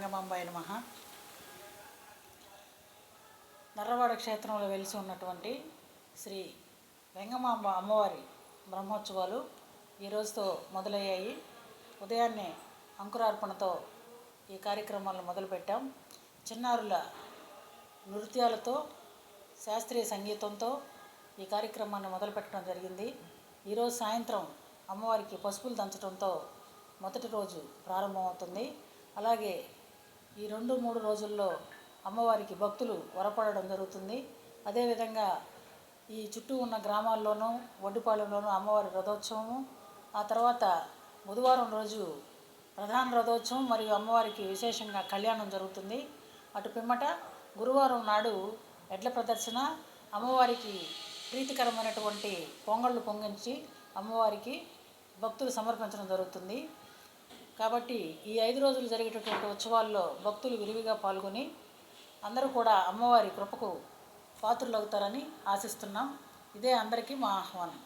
రంగమాంబాయ నమ. నర్రవాడ క్షేత్రంలో వెలిసి ఉన్నటువంటి శ్రీ వెంగమాంబ అమ్మవారి బ్రహ్మోత్సవాలు ఈ రోజుతో మొదలయ్యాయి. ఉదయాన్నే అంకురార్పణతో ఈ కార్యక్రమాలను మొదలుపెట్టాం. చిన్నారుల నృత్యాలతో శాస్త్రీయ సంగీతంతో ఈ కార్యక్రమాన్ని మొదలుపెట్టడం జరిగింది. ఈరోజు సాయంత్రం అమ్మవారికి పసుపులు దంచడంతో మొదటి రోజు ప్రారంభమవుతుంది. అలాగే ఈ రెండు మూడు రోజుల్లో అమ్మవారికి భక్తులు వరపడడం జరుగుతుంది. అదేవిధంగా ఈ చుట్టూ ఉన్న గ్రామాల్లోనూ వడ్డుపాలెంలోనూ అమ్మవారి రథోత్సవము ఆ తర్వాత బుధవారం రోజు ప్రధాన రథోత్సవం మరియు అమ్మవారికి విశేషంగా కళ్యాణం జరుగుతుంది. అటు పిమ్మట గురువారం నాడు ఎడ్ల ప్రదర్శన అమ్మవారికి ప్రీతికరమైనటువంటి పొంగళ్ళు పొంగించి అమ్మవారికి భక్తులు సమర్పించడం జరుగుతుంది. కాబట్టి ఈ ఐదు రోజులు జరిగేటటువంటి ఉత్సవాల్లో భక్తులు విరివిగా పాల్గొని అందరూ కూడా అమ్మవారి కృపకు పాత్రలవుతారని ఆశిస్తున్నాం. ఇదే అందరికీ మా ఆహ్వానం.